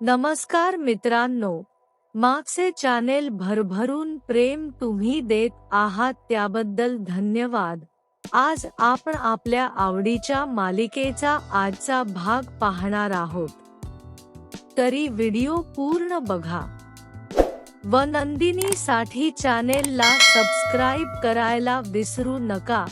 नमस्कार मित्रांनो मागचे चॅनेल भरभरून प्रेम तुम्ही देत आहात त्याबद्दल धन्यवाद. आज आपण आपल्या आवडीच्या मालिकेचा आजचा भाग पाहणार आहोत. तरी व्हिडिओ पूर्ण बघा. व नंदिनी साठी चॅनेलला सबस्क्राईब करायला विसरू नका.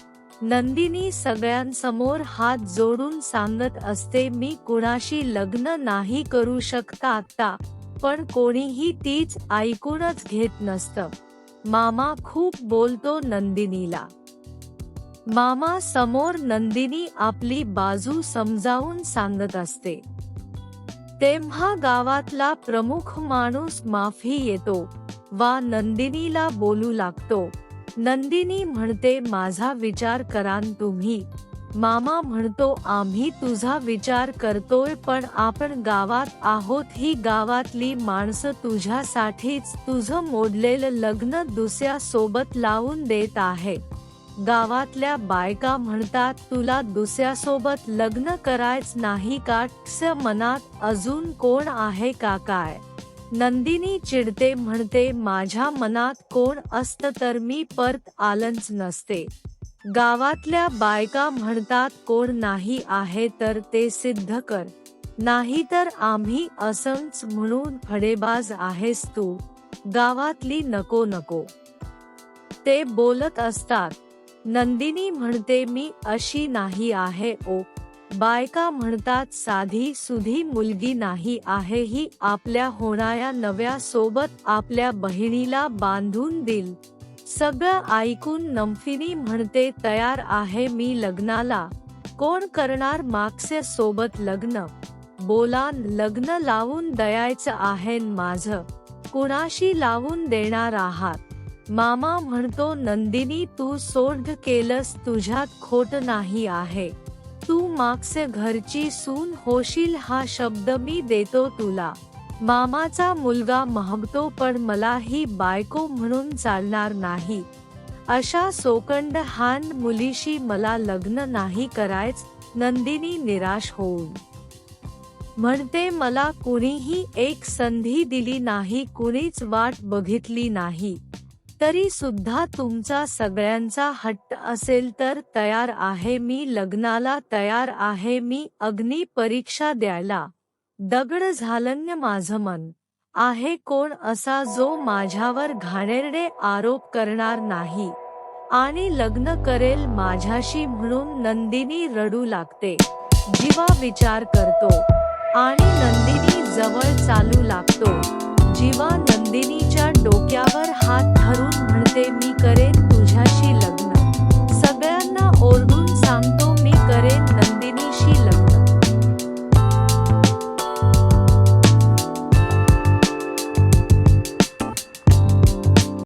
नंदिनी सगळ्यांसमोर हात जोडून सांगत असते मी कुणाशी लग्न नाही करू शकता आता पण कोणीही तीच ऐकूनच घेत नसतं. मामा खूप बोलतो नंदिनीला. मामा समोर नंदिनी आपली बाजू समजावून सांगत असते. तेव्हा गावातला प्रमुख माणूस माफी येतो वा नंदिनीला बोलू लागतो. नंदिनी म्हणते माझा विचार करान तुम्ही. मामा म्हणतो आम्ही तुझा विचार करतोय पण आपण गावात आहोत. ही गावातली माणसं तुझ्यासाठीच तुझं मोडलेलं लग्न दुसऱ्या सोबत लावून देत आहे. गावातल्या बायका म्हणतात तुला दुसऱ्यासोबत लग्न करायच नाही का? स मनात अजून कोण आहे का काय? नंदिनी चिडते म्हणते माझ्या मनात कोण असत तर मी परत आलंच नसते. गावातल्या बायका म्हणतात कोण नाही आहे तर ते सिद्ध कर. नाही तर आम्ही असंच म्हणून फडेबाज आहेस तू. गावातली नको नको ते बोलत असतात. नंदिनी म्हणते मी अशी नाही आहे ओ. बायका म्हणतात साधी सुधी मुलगी नाही आहे ही आपल्या होणाऱ्या नव्या सोबत आपल्या बहिणीला बांधून दिल सगळं ऐकून नमफिनी म्हणते तयार आहे मी लग्नाला. कोण करणार मागसे सोबत लग्न? बोला लग्न लावून दयायचं आहे माझं. कुणाशी लावून देणार आहात? मामा म्हणतो नंदिनी तू सोड केलंस तुझ्यात खोट नाही आहे. तू मागसे घरची सून होशील हा शब्द मी देतो तुला. मामाचा मुलगा महबतो पण मला ही बायको म्हणून चालणार नाही. अशा सोकंड हान मुलीशी मला लग्न नाही करायच नंदिनी निराश होऊन. म्हणते मला कुणीही एक संधी दिली नाही कुणीच वाट बघितली नाही. तरी सुद्धा तुमचा सगळ्यांचा हट्ट असेल तर तयार आहे मी लग्नाला तयार आहे मी अग्नी परीक्षा द्यायला. दगड झालन्य माझं मन. आहे कोण असा जो माझ्यावर घाणेरडे आरोप करणार नाही. आणि लग्न करेल माझ्याशी म्हणून नंदिनी रडू लागते. जीवा विचार करतो. आणि नंदिनी जवळ चालू लागतो. जीवा नंदिनीच्या डोक्यावर हात ते मी करेन.